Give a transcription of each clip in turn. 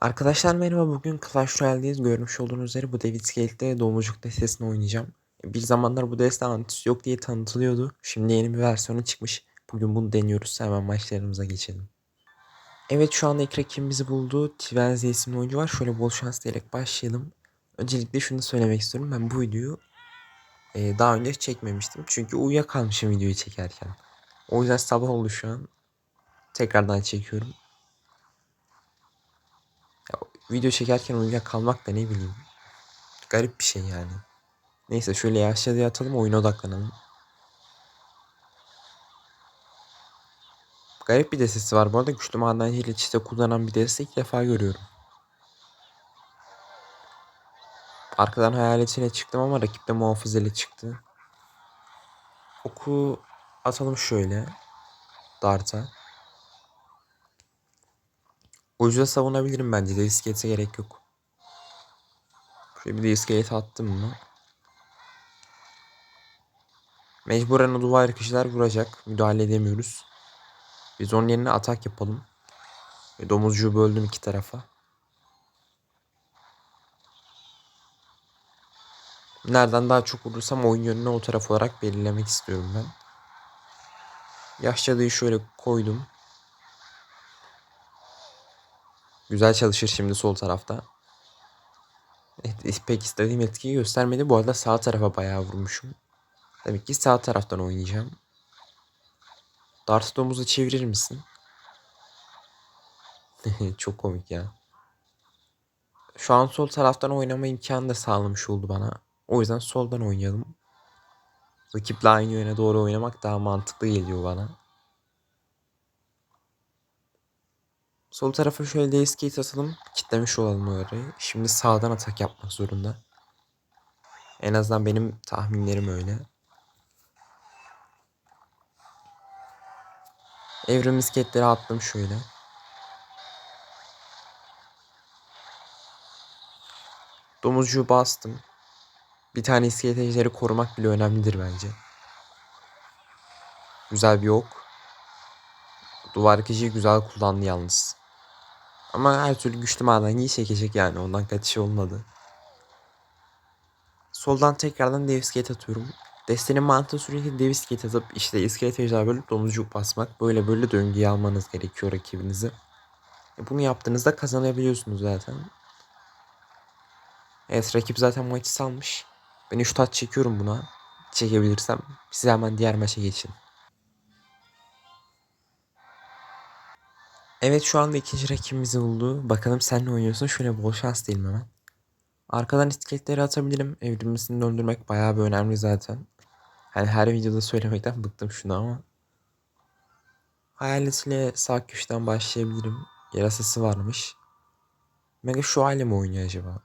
Arkadaşlar merhaba bugün Clash Royale'deyiz. Görmüş olduğunuz üzere bu David Scale'de domuzcuk destesini oynayacağım. Bir zamanlar bu deste antitus yok diye tanıtılıyordu. Şimdi yeni bir versiyonu çıkmış. Bugün bunu deniyoruz. Hemen maçlarımıza geçelim. Evet şu anda ekran kim buldu? Twenze isimli oyuncu var. Şöyle bol şans diyerek başlayalım. Öncelikle şunu söylemek istiyorum. Ben bu videoyu e, daha önce çekmemiştim. Çünkü uyuyakalmışım videoyu çekerken. O yüzden sabah oldu şu an. Tekrardan çekiyorum. Video çekerken uyuyakalmak da ne bileyim. Garip bir şey yani. Neyse şöyle yaşlıya yatalım oyuna odaklanalım. Garip bir destesi var bu arada. Güçlü madenciyle çite kullanan bir deste ilk defa görüyorum. Arkadan hayaletiyle çıktım ama rakipte muhafızeli çıktı. Oku atalım şöyle. Dart'a. Ucuza savunabilirim bence de iskelete gerek yok. Şöyle bir de iskelete attım mı? Mecburen o duvar kişiler vuracak. Müdahale edemiyoruz. Biz onun yerine atak yapalım. Ve domuzcuğu böldüm iki tarafa. Nereden daha çok vurursam oyun yönünü o taraf olarak belirlemek istiyorum ben. Yaşçadıyı şöyle koydum. Güzel çalışır şimdi sol tarafta. Evet, pek istediğim etkiyi göstermedi. Bu arada sağ tarafa bayağı vurmuşum. Demek ki sağ taraftan oynayacağım. Dart domuzu çevirir misin? Çok komik ya. Şu an sol taraftan oynama imkanı da sağlamış oldu bana. O yüzden soldan oynayalım. Rakiple aynı yöne doğru oynamak daha mantıklı geliyor bana. Sol tarafa şöyle de skate atalım. Kitlemiş olalım orayı. Şimdi sağdan atak yapmak zorunda. En azından benim tahminlerim öyle. Evrim misketleri attım şöyle. Domuzcuğu bastım. Bir tane iskelet korumak bile önemlidir bence. Güzel bir ok. Duvar güzel kullandı yalnız. Ama her türlü güçlü madenciyi çekecek yani ondan kaçış olmadı. Soldan tekrardan dev iskelet atıyorum. Destenin mantığı sürekli dev iskelet atıp işte iskelet ejder bölüp domuzcuk basmak. Böyle böyle döngüye almanız gerekiyor rakibinizi. E bunu yaptığınızda kazanabiliyorsunuz zaten. Evet rakip zaten maçı salmış. Ben 3 taç çekiyorum buna. Çekebilirsem. Siz hemen diğer maça geçin. Evet şu anda ikinci rakibimizi buldu. Bakalım sen ne oynuyorsun? Şöyle bol şans diyelim hemen. Arkadan iskeletleri atabilirim. Evrimlisini döndürmek bayağı bir önemli zaten. Hani her videoda söylemekten bıktım şunu ama. Hayaletiyle sağ köşeden başlayabilirim. Yarasası varmış. Mega Şövalye mi oynuyor acaba?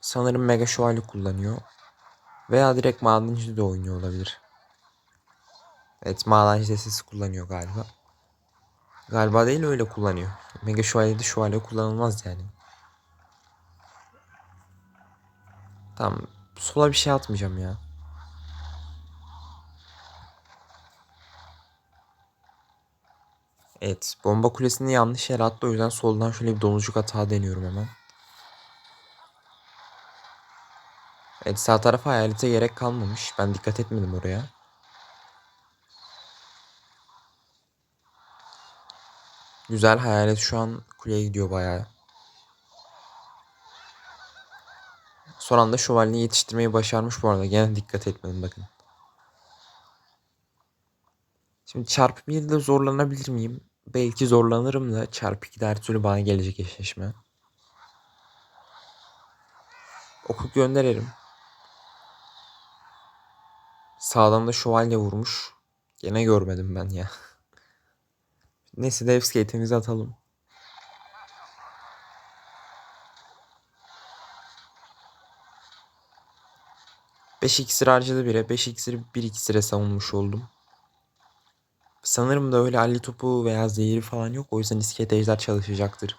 Sanırım Mega Şövalye kullanıyor. Veya direkt Madenci de oynuyor olabilir. Evet Madenci destesi kullanıyor galiba. Galiba değil öyle kullanıyor. Mega Şövalye'de Şövalye kullanılmaz yani. Tamam. Sola bir şey atmayacağım ya. Evet. Bomba kulesini yanlış yere attı. O yüzden soldan şöyle bir domuzcuk hata deniyorum hemen. Evet sağ tarafa hayalete gerek kalmamış. Ben dikkat etmedim oraya. Güzel hayalet şu an kuleye gidiyor bayağı. Son anda şövalyeyi yetiştirmeyi başarmış bu arada. Gene dikkat etmedim bakın. Şimdi çarpı 1 de zorlanabilir miyim? Belki zorlanırım da çarpı 2 her türlü bana gelecek eşleşme. Oku gönderirim. Sağdan da şövalye vurmuş. Gene görmedim ben ya. Neyse dev skate'imizi atalım. Beş iksir harcadı bire. Beş iksiri bir iksire savunmuş oldum. Sanırım da öyle alli topu veya zehiri falan yok. O yüzden iskelet çalışacaktır.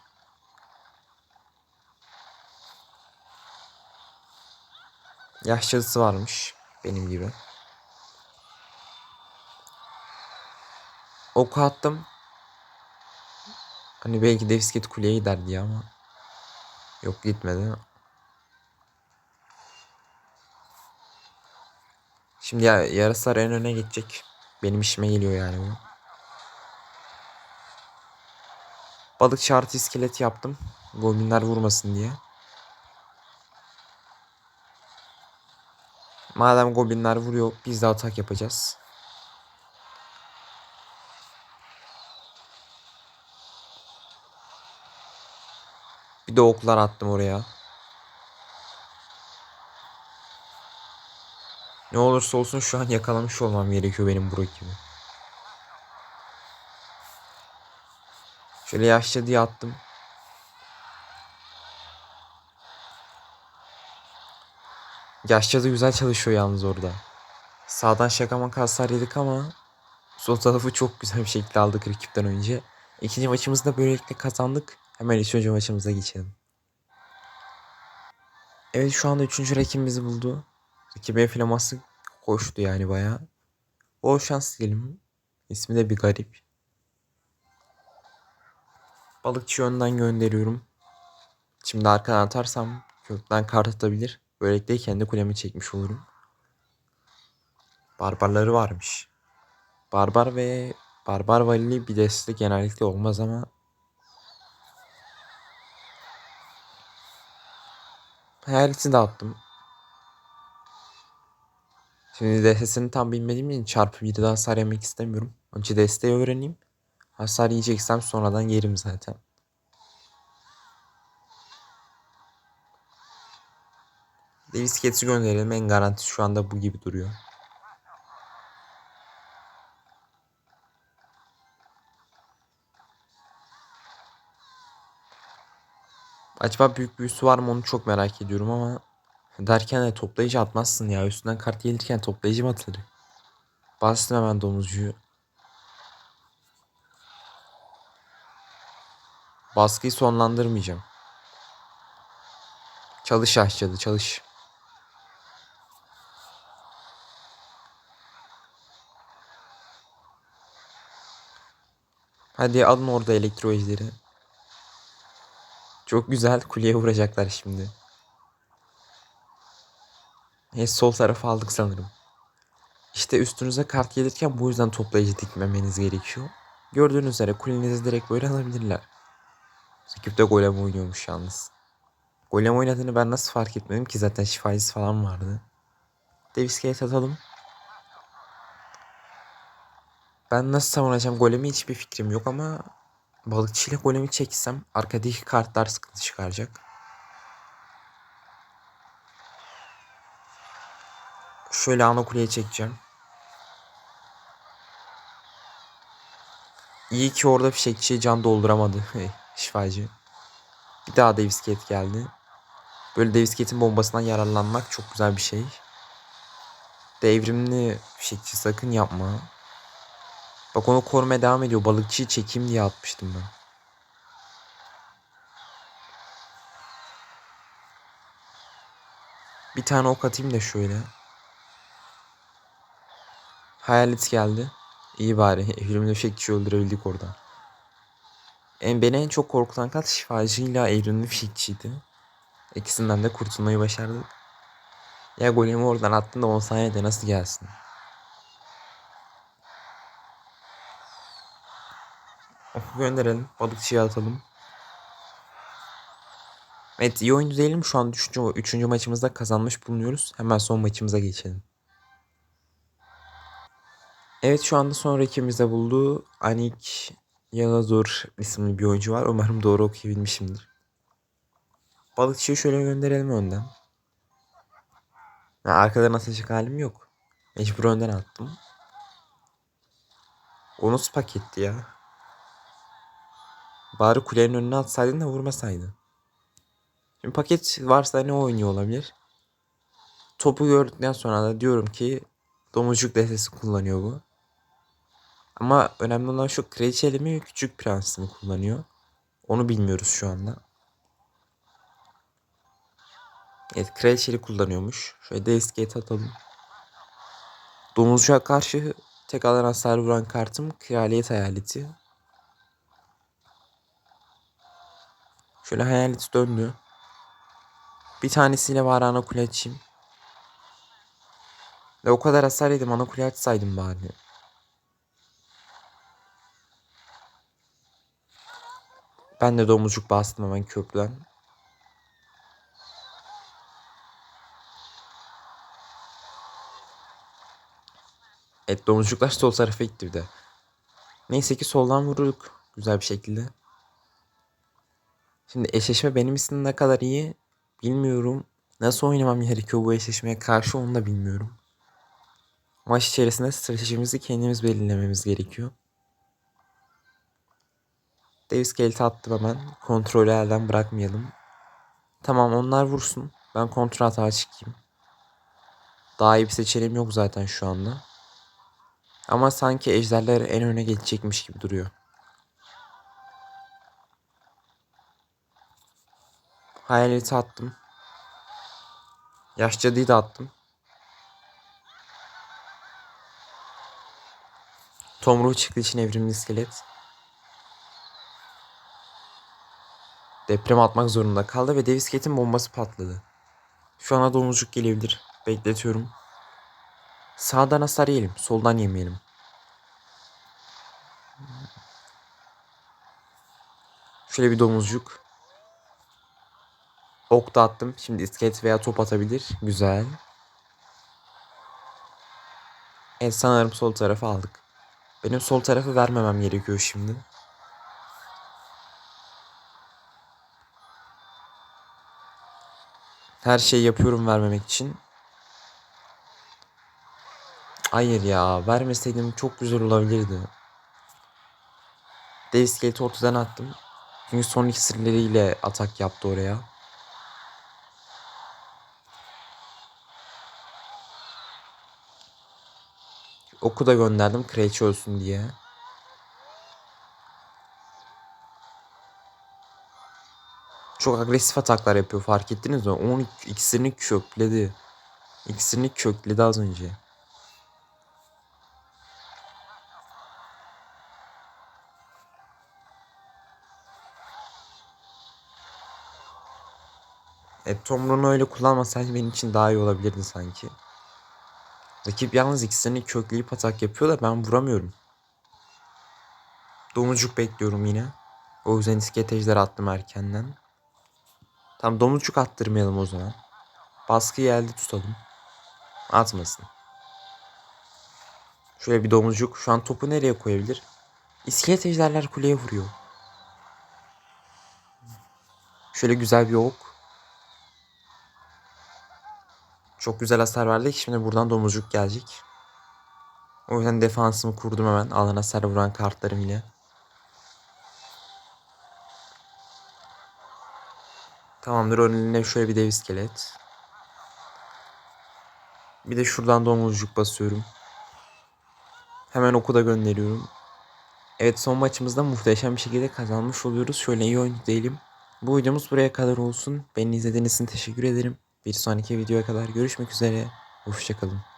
Yaşlısı varmış. Benim gibi. Oku attım. Hani belki Devsket kuleye gider diye ama. Yok gitmedi. Şimdi ya yarıslar en öne geçecek. Benim işime geliyor yani bu. Balık şartı iskelet yaptım. Goblinler vurmasın diye. Madem goblinler vuruyor biz de atak yapacağız. De oklar attım oraya. Ne olursa olsun şu an yakalamış olmam gerekiyor benim bu rakibi. Şöyle yaşlı diye attım. Yaşlı da güzel çalışıyor yalnız orada. Sağdan şaka makas yedik ama sol tarafı çok güzel bir şekilde aldık rakipten önce. İkinci maçımızı da böylelikle kazandık. Hemen üçüncü maçımıza geçelim. Evet şu anda üçüncü rakibimizi buldu. Rakibe flaması koştu yani baya. Bol şans diyelim. İsmi de bir garip. Balıkçı yönden gönderiyorum. Şimdi arkadan atarsam kökten kart atabilir. Böylelikle kendi kulemi çekmiş olurum. Barbarları varmış. Barbar ve barbar valili bir deste genellikle olmaz ama De attım. Şimdi destesini tam bilmediğim için çarpı bir daha hasar yemek istemiyorum. Önce desteği öğreneyim. Hasar yiyeceksem sonradan yerim zaten. Davis Cats'i gönderelim. En garantisi şu anda bu gibi duruyor. Acaba büyük büyüsü var mı onu çok merak ediyorum ama derken de toplayıcı atmazsın ya. Üstünden kart gelirken toplayıcı mı atılır? Bastım hemen domuzcuyu. Baskıyı sonlandırmayacağım. Çalış aşçıda çalış. Hadi alın orada elektro ejderi. Çok güzel kuleye vuracaklar şimdi. E, sol tarafı aldık sanırım. İşte üstünüze kart gelirken bu yüzden toplayıcı dikmemeniz gerekiyor. Gördüğünüz üzere kulenizi direkt böyle alabilirler. Rakip de golem oynuyormuş yalnız. Golem oynadığını ben nasıl fark etmedim ki zaten şifacısı falan vardı. Davis Gate atalım. Ben nasıl savunacağım golemi hiçbir fikrim yok ama balıkçıyla golemi çeksem arkadaki kartlar sıkıntı çıkaracak. Şöyle ana kuleye çekeceğim. İyi ki orada fişekçi can dolduramadı. Şifacı. Bir daha Davis Gate geldi. Böyle Davis Gate'in bombasından yararlanmak çok güzel bir şey. Devrimli fişekçi sakın yapma. Bak onu korumaya devam ediyor. Balıkçıyı çekeyim diye atmıştım ben. Bir tane ok atayım da şöyle. Hayalet geldi. İyi bari. Evrimli fişekçi öldürebildik orada. En, beni en çok korkutan kat şifacıyla evrimli fişekçiydi. İkisinden de kurtulmayı başardık. Ya golemi oradan attın da 10 saniyede nasıl gelsin? Oku gönderelim. Balıkçıya atalım. Evet iyi oyuncu değilim. Şu an 3. Üçüncü maçımızda kazanmış bulunuyoruz. Hemen son maçımıza geçelim. Evet şu anda son rakibimizde bulduğu Anik Yanazor isimli bir oyuncu var. Umarım doğru okuyabilmişimdir. Balıkçıyı şöyle gönderelim önden. Yani arkadan atacak halim yok. Mecbur önden attım. O nasıl paketti ya? Bari kulenin önüne atsaydın da vurmasaydın. Şimdi paket varsa ne oynuyor olabilir? Topu gördükten sonra da diyorum ki domuzcuk destesi kullanıyor bu. Ama önemli olan şu kraliçeli mi küçük prens mi kullanıyor? Onu bilmiyoruz şu anda. Evet kraliçeli kullanıyormuş. Şöyle de escape atalım. Domuzcuğa karşı tek alan hasar vuran kartım kraliyet hayaleti. Şöyle hayalet döndü. Bir tanesiyle var ana kule açayım. Ve o kadar hasar yedim ana kule açsaydım bari. Ben de domuzcuk bastım hemen köprüden. Evet domuzcuklar sol tarafa gitti bir de. Neyse ki soldan vurduk güzel bir şekilde. Şimdi eşleşme benim için ne kadar iyi bilmiyorum. Nasıl oynamam gerekiyor bu eşleşmeye karşı onu da bilmiyorum. Maç içerisinde stratejimizi kendimiz belirlememiz gerekiyor. Davis Gate'e attım hemen. Kontrolü elden bırakmayalım. Tamam onlar vursun. Ben kontrol hata çıkayım. Daha iyi bir seçeneğim yok zaten şu anda. Ama sanki ejderler en öne geçecekmiş gibi duruyor. Hayaleti attım. Yaş cadıyı da attım. Tomruğu çıktı için evrimli iskelet. Deprem atmak zorunda kaldı ve dev iskeletin bombası patladı. Şu ana domuzcuk gelebilir. Bekletiyorum. Sağdan hasar yiyelim. Soldan yemeyelim. Şöyle bir domuzcuk. Ok da attım. Şimdi iskelet veya top atabilir. Güzel. Evet sanırım sol tarafı aldık. Benim sol tarafı vermemem gerekiyor şimdi. Her şeyi yapıyorum vermemek için. Hayır ya vermeseydim çok güzel olabilirdi. Dev iskeleti ortadan attım. Çünkü son iksirleriyle atak yaptı oraya. Oku da gönderdim Kraliçe ölsün diye. Çok agresif ataklar yapıyor fark ettiniz mi? Onun iksirini kökledi. İksirini kökledi az önce. E, Tomrun'u öyle kullanmasaydı benim için daha iyi olabilirdi sanki. Rakip yalnız ikisini kökleyip atak yapıyor da ben vuramıyorum. Domuzcuk bekliyorum yine. O yüzden iskelet ejder attım erkenden. Tam domuzcuk attırmayalım o zaman. Baskıyı elde tutalım. Atmasın. Şöyle bir domuzcuk. Şu an topu nereye koyabilir? İskelet ejderler kuleye vuruyor. Şöyle güzel bir ok. Çok güzel hasar verdik. Şimdi buradan domuzcuk gelecek. O yüzden defansımı kurdum hemen. Alan hasar vuran kartlarım ile. Tamamdır. Önüne şöyle bir dev iskelet. Bir de şuradan domuzcuk basıyorum. Hemen oku da gönderiyorum. Evet son maçımızda muhteşem bir şekilde kazanmış oluyoruz. Şöyle iyi oyuncu değilim. Bu videomuz buraya kadar olsun. Beni izlediğiniz için teşekkür ederim. Bir sonraki videoya kadar görüşmek üzere. Hoşçakalın.